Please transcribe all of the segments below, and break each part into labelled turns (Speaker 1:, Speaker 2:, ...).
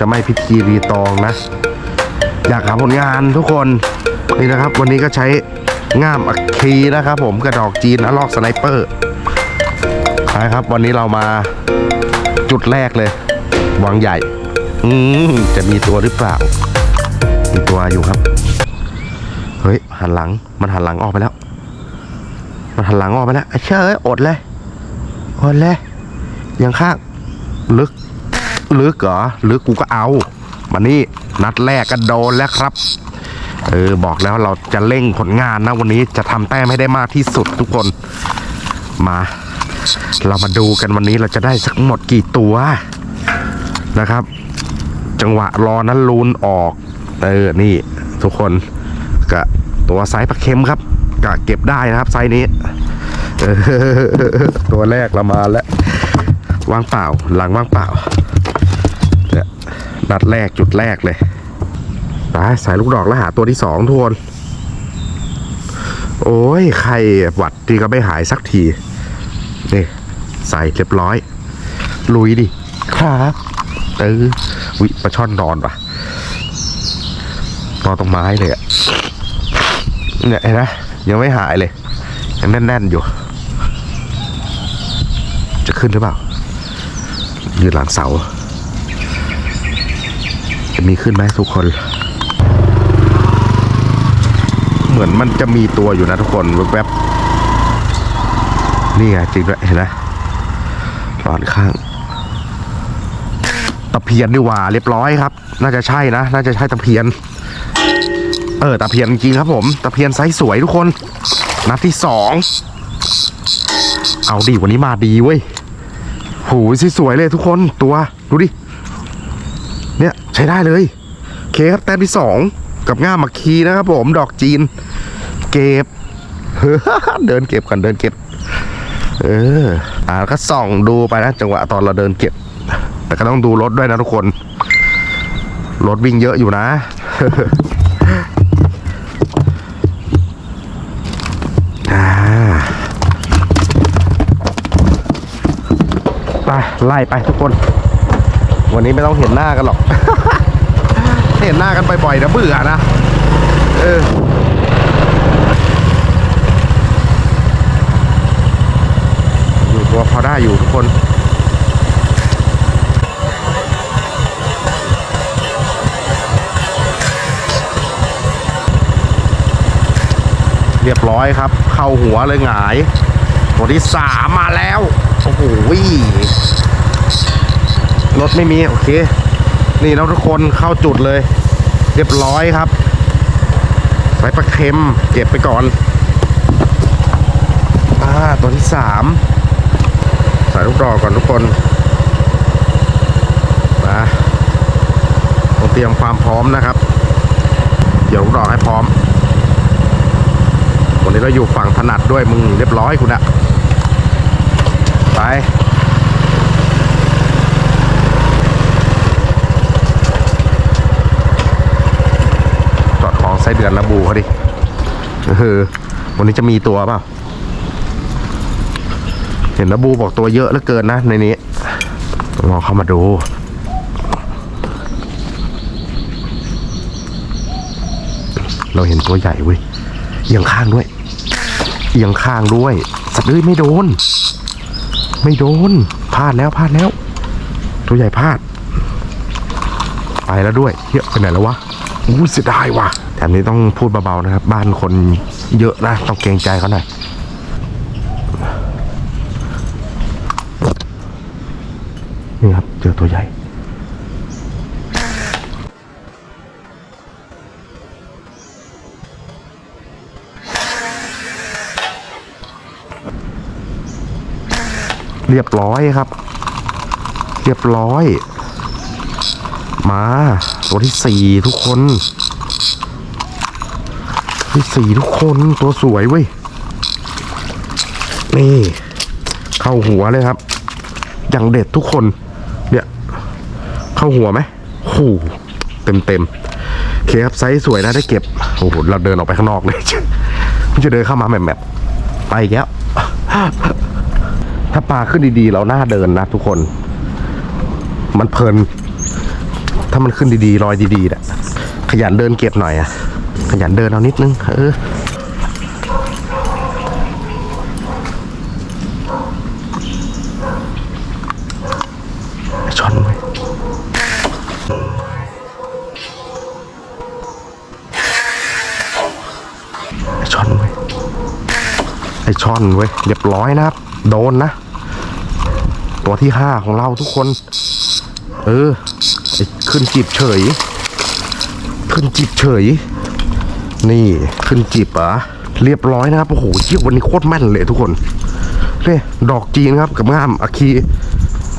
Speaker 1: จะไม่พิธีรีตองนะ อยากหาผลงานทุกคนนี่นะครับ วันนี้ก็ใช้ง่ามอัคคีนะครับ ผมกระดอกจีนและลอกสไนเปอร์นะครับวันนี้เรามาจุดแรกเลยวังใหญ่อืมจะมีตัวหรือเปล่า มีตัวอยู่ครับ เฮ้ยหันหลังมันหันหลังออกไปแล้ว มันหันหลังออกไปแล้วเชื่อเอ้ยอดเลยอดเลยยังข้างลึก ลึกเหรอลึกกูก็เอา มานี่นัดแรกก็โดนแล้วครับ เออบอกแล้วเราจะเร่งผลงานนะวันนี้จะทำแต้มให้ได้มากที่สุดทุกคน มา เรามาดูกันวันนี้เราจะได้สักหมดกี่ตัวนะครับ จังหวะรอนั้นลูนออก เออนี่ทุกคนกะตัวไซส์ปลาเค็มครับกะเก็บได้นะครับไซส์นี้ตัวแรกเรามาแล้วว่างเปล่าหลังว่างเปล่า นัดแรกจุดแรกเลยไปใส่ลูกดอกแล้วหาตัวที่สองทุกคนโอ้ยใครหวัดที่ก็ไม่หายสักทีนี่ใส่เรียบร้อย ลุยดิ ครับเออวิปลาช่อนนอนปะนอนตรงไม้เลยอะเนี่ยเห็นไหมยังไม่หายเลยยังแน่นๆอยู่ จะขึ้นหรือเปล่ายืนหลังเสา จะมีขึ้นไหมทุกคน เหมือนมันจะมีตัวอยู่นะทุกคนแวบๆนี่ไงจริงด้วยเห็นไหมหลอนข้างตะเพียนดีกว่าเรียบร้อยครับ น่าจะใช่นะ น่าจะใช่ตะเพียน เออตะเพียนจริงครับผมตะเพียนไซส์สวยทุกคน นัดที่สองเอาดิวันนี้มาดีเว้ยโหสวยเลยทุกคนตัว ดูดิ ใช้ได้เลย เคครับแต้มที่สองกับง่ามักคีนะครับผมดอกจีน เก็บ เดินเก็บกันเดินเก็บ เออ อ่าก็ส่องดูไปนะจังหวะตอนเราเดินเก็บ แต่ก็ต้องดูรถด้วยนะทุกคน รถวิ่งเยอะอยู่นะไปไล่ไปทุกคน วันนี้ไม่ต้องเห็นหน้ากันหรอก เห็นหน้ากันบ่อยๆนะเบื่อนะ เอออยู่ตัวพอได้อยู่ทุกคนเรียบร้อยครับ เข้าหัวเลยหงายตัวที่สามมาแล้ว โอ้โห รถไม่มี โอเค นี่แล้วทุกคนเข้าจุดเลย เรียบร้อยครับใส่ปลาเค็ม เก็บไปก่อนอ่าตัวที่สามใส่ลูกดอกก่อนทุกคนมาต้องเตรียมความพร้อมนะครับเดี๋ยวลูกดอกให้พร้อมวันนี้เราอยู่ฝั่งถนัดด้วยมึงเรียบร้อยคุณอะไป จอดของไส้ เดือนระบูเขาดิเออวันนี้จะมีตัวเปล่า เห็นระบูบอกตัวเยอะเหลือเกินนะในนี้ต้องลองเข้ามาดูเราเห็นตัวใหญ่เว้ยเอียงข้างด้วยเอียงข้างด้วยสัตว์เอ้ยไม่โดน ไม่โดนพลาดแล้วพลาดแล้ว ตัวใหญ่พลาด ไปแล้วด้วยเฮียไปไหนแล้ววะอู้เสียดายว่ะ แถมนี้ต้องพูดเบาๆนะครับ บ้านคนเยอะนะต้องเกรงใจเขาหน่อยนี่ครับ เจอตัวใหญ่เรียบร้อยครับ เรียบร้อย มา ตัวที่สี่ทุกคน ที่สี่ทุกคนตัวสวยเว้ย นี่ เข้าหัวเลยครับ อย่างเด็ดทุกคน เนี่ย เข้าหัวไหมหูเต็มเต็มๆโอเคครับไซส์สวยนะได้เก็บ โอ้โห เราเดินออกไปข้างนอกเลยจะเดินเข้ามาแบบแบบๆไปอีกแล้วถ้าปลาขึ้นดีๆ เราหน้าเดินนะทุกคน มันเพลิน ถ้ามันขึ้นดีๆลอยดีๆน่ะขยันเดินเก็บหน่อยอะ ขยันเดินเอานิดนึง เออช้อนไว้ไอช้อนไว้ไอช้อนไว้ยเรียบร้อยนะครับ โดนนะ ตัวที่ห้าของเราทุกคน เออไอขึ้นจีบเฉย ขึ้นจีบเฉย นี่ขึ้นจีบอะเรียบร้อยนะครับโอ้โหเชี่ยวันนี้โคตรแม่นเลยทุกคนนี่ดอกจีนครับกับง่ามอาคี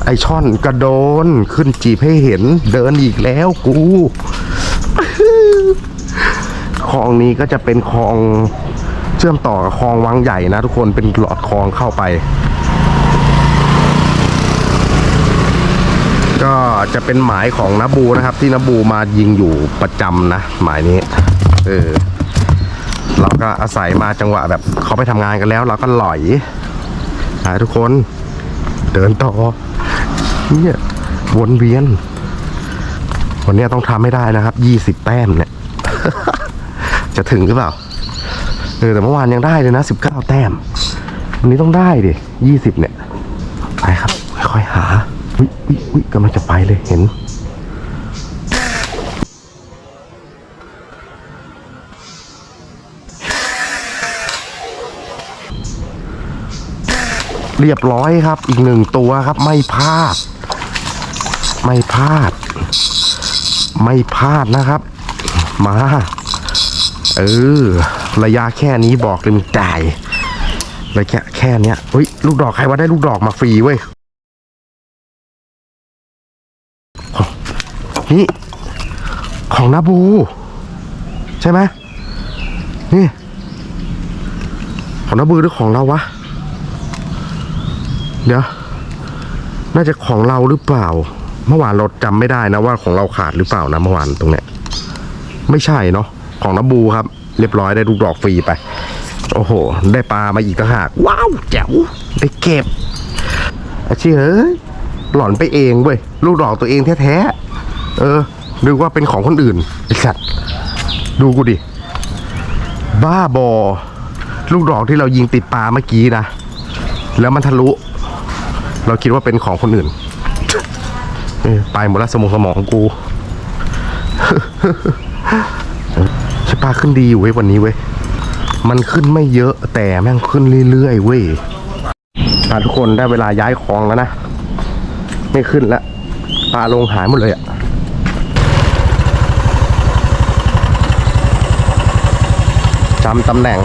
Speaker 1: ไอช่อนกระโดนขึ้นจีบให้เห็นเดินอีกแล้วกูคลองนี้ก็จะเป็นคลองเชื่อมต่อกับคลองวังใหญ่นะทุกคนเป็นหลอดคลองเข้าไป ก็จะเป็นหมายของนบูนะครับ ที่นบูมายิงอยู่ประจำนะ หมายนี้ เออ เราก็อาศัยมาจังหวะแบบเขาไปทำงานกันแล้ว เราก็หล่อยหายทุกคนเดินต่อเนี่ยวนเวียน วันนี้ต้องทำให้ได้นะครับยี่สิบแต้มเนี่ย จะถึงหรือเปล่าเออแต่เมื่อวานยังได้เลยนะสิบเก้าแต้ม วันนี้ต้องได้ดิยี่สิบเนี่ย ไปครับ ค่อยๆหาวิวิวิกำลังจะไปเลยเห็น เรียบร้อยครับ อีกหนึ่งตัวครับ ไม่พลาด ไม่พลาด ไม่พลาดนะครับ มาเออระยะแค่นี้บอกเลยมันจ่ายระยะแค่เนี้ยเฮ้ยลูกดอกใครว่าได้ลูกดอกมาฟรีเว้ยนี่ของนาบู ใช่ไหมนี่ ของนาบูหรือของเราวะ เดี๋ยว น่าจะของเราหรือเปล่า เมื่อวานเราจำไม่ได้นะว่าของเราขาดหรือเปล่านะเมื่อวานตรงเนี้ย ไม่ใช่เนาะ ของนาบูครับ เรียบร้อยได้ลูกดอกฟรีไป โอ้โห ได้ปลามาอีกต่างหาก ว้าวแจ๋วได้เก็บอาชีเฮ้ยหล่อนไปเองเว้ย ลูกดอกตัวเองแท้ๆ เออนึกว่าเป็นของคนอื่นไอ้สัตว์ดูกูดิ บ้าบอ ลูกดอกที่เรายิงติดปลาเมื่อกี้นะ แล้วมันทะลุ เราคิดว่าเป็นของคนอื่นไปหมดแล้วสมองสมองของกูใช่ปลาขึ้นดีอยู่เว้ยวันนี้เว้ย มันขึ้นไม่เยอะแต่แม่งขึ้นเรื่อยๆเว้ยทุกคนได้เวลาย้ายของแล้วนะ ไม่ขึ้นล้วปลาลงหายหมดเลยอะจำตำแหน่ง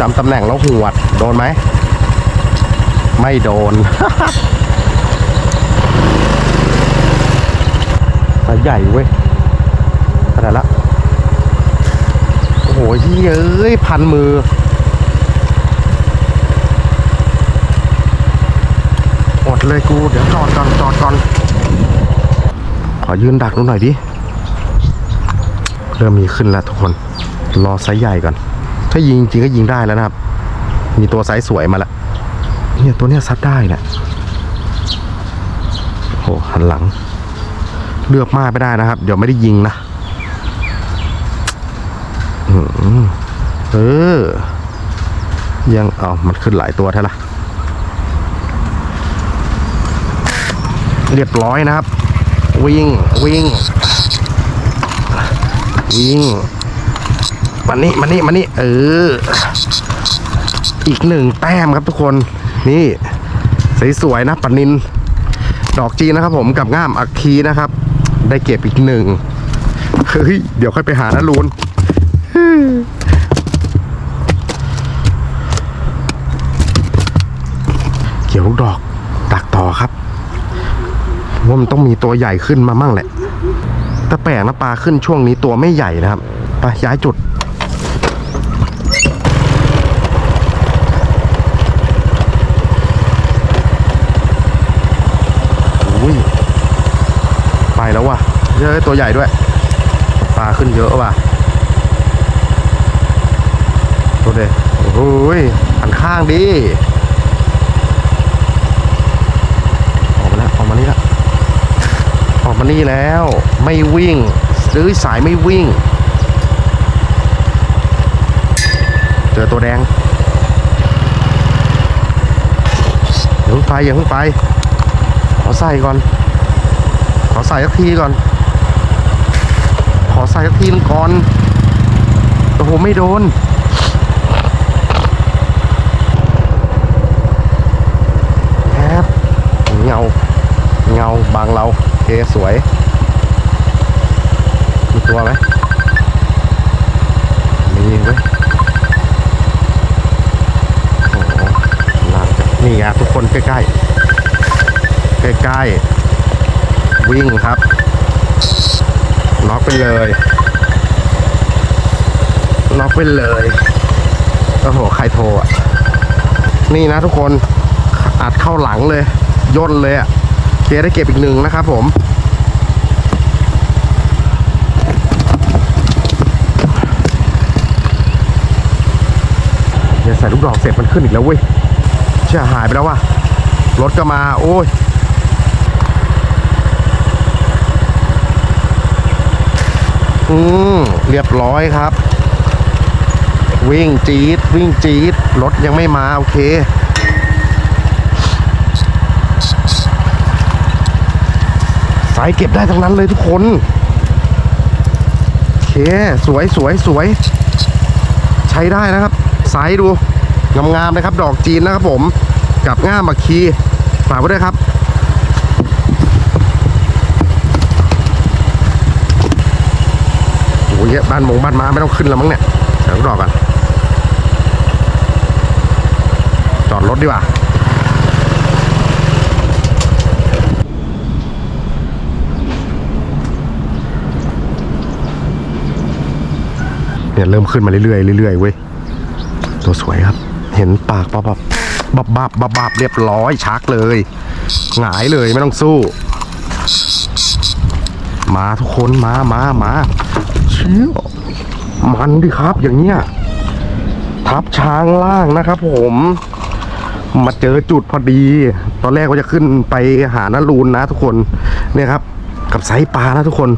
Speaker 1: จำตำแหน่งแล้วหวด โดนไหม ไม่โดนสายใหญ่เว้ยขนาดละ โอ้โหเยเอ้ย พันมือหมดเลยกู เดี๋ยวจอดก่อนจอดก่อน ขอยืนดักดูหน่อยดิ เริ่มมีขึ้นแล้วทุกคน รอไซส์ใหญ่ก่อน ถ้ายิงจริงก็ยิงได้แล้วนะครับ มีตัวไซส์สวยมาแล้ว เนี่ยตัวเนี้ยซัดได้เนี่ยโอ้หหันหลัง เลือกมากไม่ได้นะครับ เดี๋ยวไม่ได้ยิงนะอเออ ยังเอามันขึ้นหลายตัวแท้ละเรียบร้อยนะครับ วิ่งวิ่งวิ่งมานี่มานี่มานี่เออ อีกหนึ่งแต้มครับทุกคน นี่สวยๆนะปนนิน ดอกจีนนะครับ ผมกับง่ามอักคีนะครับ ได้เก็บอีกหนึ่งเฮ้ยเดี๋ยวค่อยไปหานะลูนเกี่ยวลูกดอกดักต่อครับว่ามันต้องมีตัวใหญ่ขึ้นมามั่งแหละแต่แปลกนะปลาขึ้นช่วงนี้ตัวไม่ใหญ่นะครับไปย้ายจุด อุ้ยไปแล้วว่ะ เยอะตัวใหญ่ด้วยปลาขึ้นเยอะว่ะตัวเด็โอ้ยหันข้างดิออกมาแล้วออกมานี่ละออกมานี่แล้ว ไม่วิ่งซื้อสายไม่วิ่ง เจอตัวแดงอย่าเพิ่งไปอย่าเพิ่งไป ขอใส่ก่อน ขอใส่สักทีก่อน อใส่สักทีนึงก่อน โอ้โห ไม่โดนแอบเงา เงาบางเราเคสวย มีตัวไหมมีเว้ยโอ้โหน่าจะนี่อะทุกคนใกล้ ๆ ใกล้ ๆ วิ่งครับ ล็อกไปเลย ล็อกไปเลย โอ้โห ใครโทรอะ นี่นะทุกคนอัดเข้าหลังเลย ย่นเลยอะ เคได้เก็บอีกหนึ่งนะครับผม เดี๋ยวใส่ลูกดอกเสร็จมันขึ้นอีกแล้วเว้ยเชื่อหายไปแล้วว่ะ รถก็มา โอ้ย อืมเรียบร้อยครับ วิ่งจี๊ดวิ่งจี๊ดรถยังไม่มา โอเค สายเก็บได้ทั้งนั้นเลยทุกคน โอเค สวยสวยสวย ใช้ได้นะครับ สายดู งามๆนะครับ ดอกจีนนะครับผม กับง่ามบักคีฝากไว้ด้วยครับ โอ้ยบ้านมงบ้านมาไม่ต้องขึ้นแล้วมั้งเนี่ยใส่ลูกดอกก่อนจอดรถดีกว่าเนี่ยเริ่มขึ้นมาเรื่อยๆเรื่อยๆเว้ยตัวสวยครับ เห็นปากปับปับบับบับบับบับเรียบร้อยชักเลยหงายเลยไม่ต้องสู้ มาทุกคนมามามา มันดิครับ อย่างเงี้ยทับช้างล่างนะครับผม มาเจอจุดพอดี ตอนแรกว่าจะขึ้นไปหานารูนนะทุกคนเนี่ยครับ กับไซปลานะทุกคน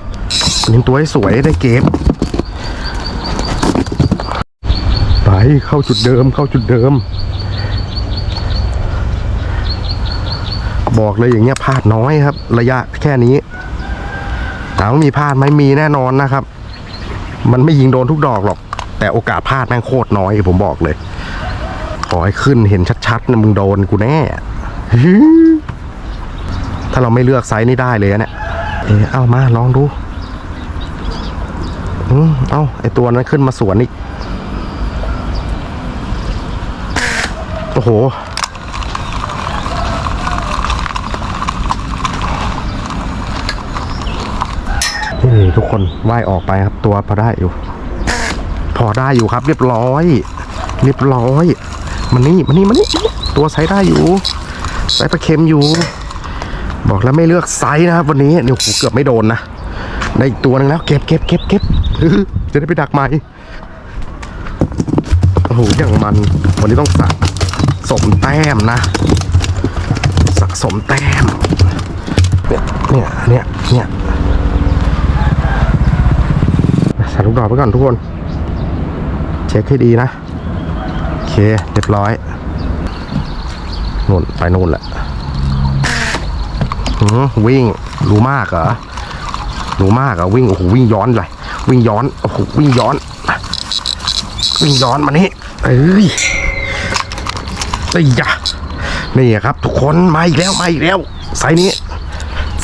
Speaker 1: เห็นตัวให้สวยได้เก็บไปเข้าจุดเดิมเข้าจุดเดิม บอกเลยอย่างเงี้ยพลาดน้อยครับ ระยะแค่นี้ถามว่ามีพลาดไหมมีแน่นอนนะครับ มันไม่ยิงโดนทุกดอกหรอก แต่โอกาสพลาดแม่งโคตรน้อยผมบอกเลย ขอให้ขึ้นเห็นชัดๆนะมึงโดนกูแน่ ถ้าเราไม่เลือกไซส์นี่ได้เลยนะเนี่ยเออเอามาลองดูอืมเอาไอตัวนั้นขึ้นมาสวนอีก โอ้โห ทุกคนว่ายออกไปครับ ตัวพอได้อยู่ พอได้อยู่ครับ เรียบร้อย เรียบร้อย มันนี่มันนี่มันนี่ตัวไซส์ได้อยู่ไซส์ปลาเค็มอยู่ บอกแล้วไม่เลือกไซส์นะครับ วันนี้เนี่ยโหเกือบไม่โดนนะได้อีกตัวนึงแล้ว เก็บเก็บเก็บเก็บจะได้ไปดักใหม่โอ้โหอย่างมัน วันนี้ต้องสะสมแต้มนะสะสมแต้มเนี่ยเนี่ยเนี่ยเนี่ยใส่ ลูกดอกไปก่อนทุกคน เช็คให้ดีนะ โอเค เรียบร้อยนู่นไปนู่นแหละหืมวิ่งรู้มากเหรอรู้มากเหรอวิ่งโอ้โหวิ่งย้อนเลยวิ่งย้อนโอ้โหวิ่งย้อน วิ่งย้อนมานี่เอ้ยไอ้ยะนี่ครับ ทุกคนมาอีกแล้วมาอีกแล้วสายนี้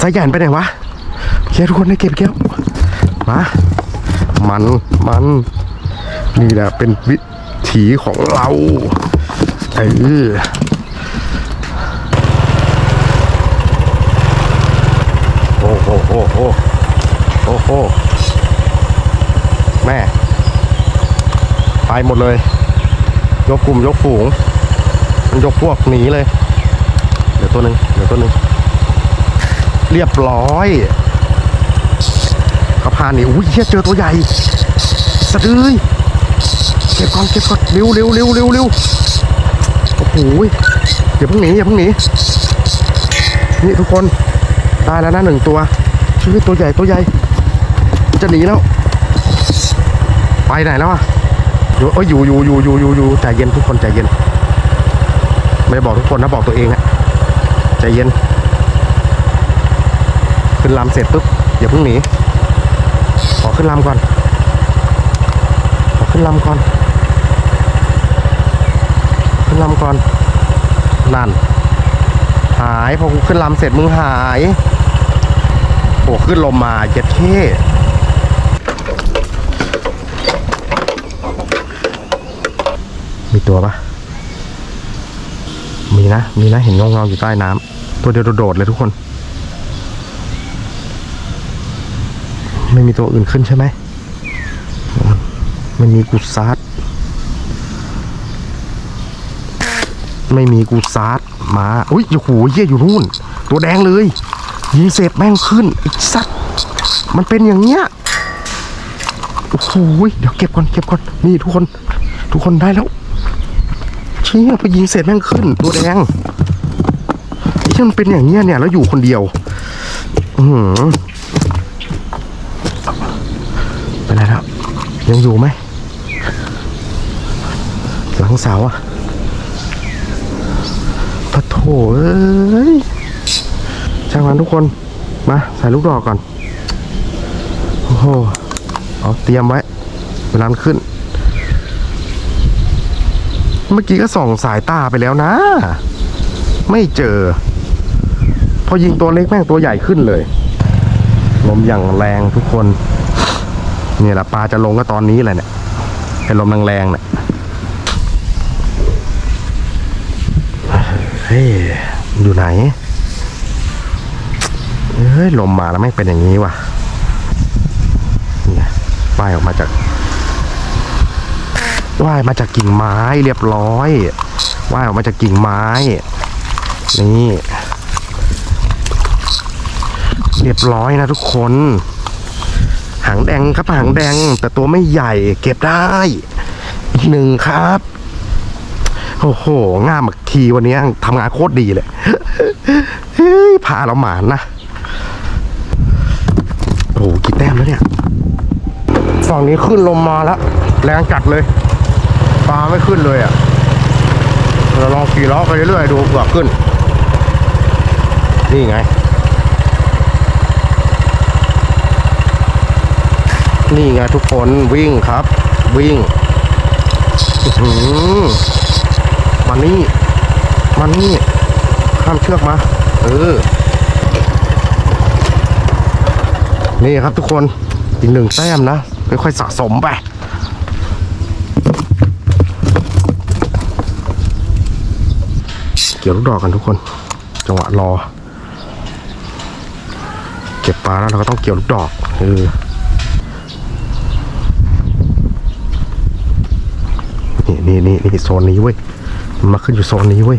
Speaker 1: สายใหญ่ไปไหนวะโอเคทุกคนได้เก็บเก็บมา มันมัน นี่แหละเป็นวิถีของเราเออโอ้โหโอ้โหโอ้โหแม่ ไปหมดเลย ยกกลุ่มยกฝูง มันยกพวกหนีเลย เดี๋ยวตัวหนึ่งเดี๋ยวตัวหนึ่งเรียบร้อย เขาพาหนีอุ้ยเฮียเจอตัวใหญ่สะดือยเก็บก่อนเก็บก่อนเร็วเร็วเร็วเร็วเร็วโอ้โหอย่าเพิ่งหนีอย่าเพิ่งหนีนี่ทุกคนได้แล้วนะหนึ่งตัวชื่อตัวใหญ่ตัวใหญ่จะหนีแล้วไปไหนแล้วอะอยู่เอ้ยอยู่อยู่อยู่อยู่อยู่อยู่ใจเย็นทุกคนใจเย็น ไม่ได้บอกทุกคนนะบอกตัวเองอะใจเย็นขึ้นลำเสร็จปุ๊บอย่าเพิ่งหนี ขึ้นลำก่อน ขอขึ้นลำก่อน ขึ้นลำก่อน นั่น หาย พอกูขึ้นลำเสร็จมึงหายโอ้ขึ้นลมมาเจ็ดเท่มีตัวปะมีนะ มีนะ เห็นเงาเงาๆอยู่ใต้น้ำ ตัวเดียวโดดเลยทุกคน ไม่มีตัวอื่นขึ้นใช่ไหมไม่มีกูซาร์ดไม่มีกูซาร์ดมาอุ้ยโอ้โหเยี่ยอยู่นู่น ตัวแดงเลย ยิงเสร็จแม่งขึ้นไอ้สัตว์มันเป็นอย่างเงี้ยโอ้โหเดี๋ยวเก็บก่อนเก็บก่อนนี่ทุกคน ทุกคนได้แล้วเชี่ยพอยิงเสร็จแม่งขึ้น ตัวแดงเชี่มันเป็นอย่างเงี้ยเนี่ยแล้วอยู่คนเดียว อือหือ ไปไหนแล้ว ยังอยู่ไหม หลังเสาอะปะโถเอ้ยช่างมันทุกคน มาใส่ลูกดอกก่อน โอ้โห เอาเตรียมไว้ เวลานขึ้น เมื่อกี้ก็ส่องสายตาไปแล้วนะ ไม่เจอ พอยิงตัวเล็กแม่งตัวใหญ่ขึ้นเลย ลมอย่างแรงทุกคน เนี่ยแหละปลาจะลงก็ตอนนี้แหละเนี่ยไอ้ลมแรงๆเนี่ยเฮ้ยอยู่ไหนเฮ้ยลมมาแล้วไม่เป็นอย่างนี้ว่ะเนี่ยว่ายออกมาจากว่ายมาจากกิ่งไม้เรียบร้อยว่ายออกมาจากกิ่งไม้ นี่ เรียบร้อยนะทุกคน หางแดงครับหางแดง แต่ตัวไม่ใหญ่เก็บได้อีกหนึ่งครับโอ้โหง่ามกคีวันนี้ทำงานโคตรดีเลยเฮ้ยพาเราหมานนะโอ้โหกี่แต้มแล้วเนี่ยฝั่งนี้ขึ้นลมมาแล้ว แรงจัดเลยปลาไม่ขึ้นเลยอะเราลองขี่ล้อไปเรื่อยๆดูเผื่อขึ้น นี่ไง นี่ไงทุกคนวิ่งครับ วิ่งอื้อหือมานี่มานี่ข้ามเชือกมา เออ นี่ครับทุกคนอีกหนึ่งแต้มนะค่อยๆสะสมไปเกี่ยวลูกดอกกันทุกคน จังหวะรอ เก็บปลาแล้วเราก็ต้องเกี่ยวลูกดอก เออ นี่นี่นี่นี่โซนนี้เว้ยมันมาขึ้นอยู่โซนนี้เว้ย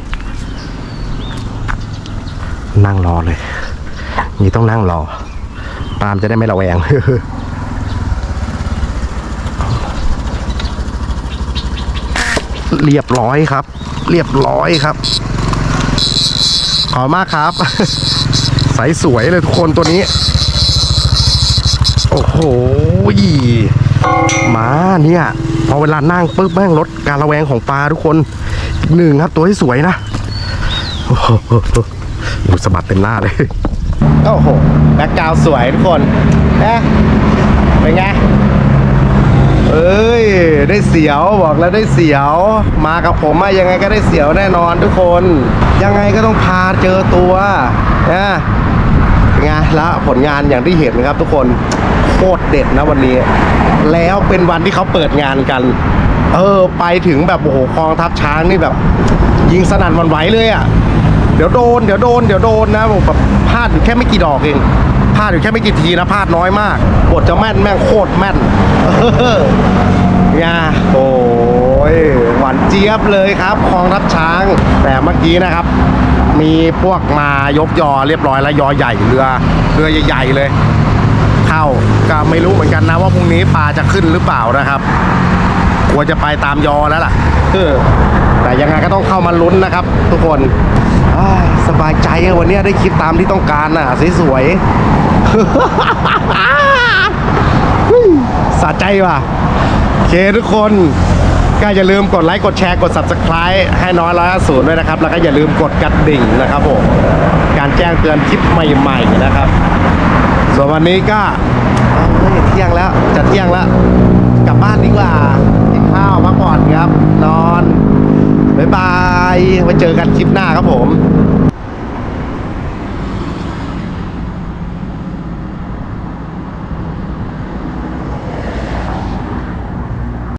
Speaker 1: นั่งรอเลยนี่ต้องนั่งรอตามจะได้ไม่ระแวงเรียบร้อยครับ เรียบร้อยครับ ขอบคุณมากครับ ใสสวยเลยทุกคนตัวนี้ โอ้โห มาเนี่ย พอเวลานั่งปุ๊บแม่งลดการระแวงของปลาทุกคนหนึ่งครับตัวที่สวยนะโอ้โหดูสะบัดเต็มหน้าเลยโอ้โหแบ็กกราวสวยทุกคนนะเป็นไงเอ้ยได้เสียวบอกแล้วได้เสียว มากับผมอะยังไงก็ได้เสียวแน่นอนทุกคน ยังไงก็ต้องพาเจอตัวนะเป็นไงแล้วผลงานอย่างที่เห็นนะครับทุกคนโคตรเด็ดนะวันนี้ แล้วเป็นวันที่เขาเปิดงานกัน เออ ไปถึงแบบโอ้โหคลองทับช้างนี่แบบ ยิงสนั่นวันไหวเลยอะ เดี๋ยวโดนเดี๋ยวโดนเดี๋ยวโดนนะผมแบบพลาดอยู่แค่ไม่กี่ดอกเองพลาดอยู่แค่ไม่กี่ทีนะพลาดน้อยมาก บทจะแม่นแม่งโคตรแม่นเนี่ยโอ้ยหวานเจี๊ยบเลยครับคลองทับช้าง แต่เมื่อกี้นะครับ มีพวกมายกยอเรียบร้อยแล้วยอใหญ่เรือเรือใหญ่ๆเลย เข้าก็ไม่รู้เหมือนกันนะว่าพรุ่งนี้ปลาจะขึ้นหรือเปล่านะครับกลัวจะไปตามยอแล้วล่ะเออแต่ยังไงก็ต้องเข้ามาลุ้นนะครับ ทุกคนอ่าสบายใจอะวันนี้ได้คลิปตามที่ต้องการน่ะสวยๆสะใจว่ะโอเคทุกคนก็อย่าลืมกดไลค์กดแชร์กด subscribe ให้น้อยร้อยศูนย์ด้วยนะครับ แล้วก็อย่าลืมกดกระดิ่งนะครับผมการแจ้งเตือนคลิปใหม่ ๆ นะครับ ส่วนวันนี้ก็เอ้ยเที่ยงแล้วจะเที่ยงแล้ว กลับบ้านดีกว่ากินข้าวพักผ่อนครับ นอน บ๊ายบายไว้เจอกันคลิปหน้าครับผม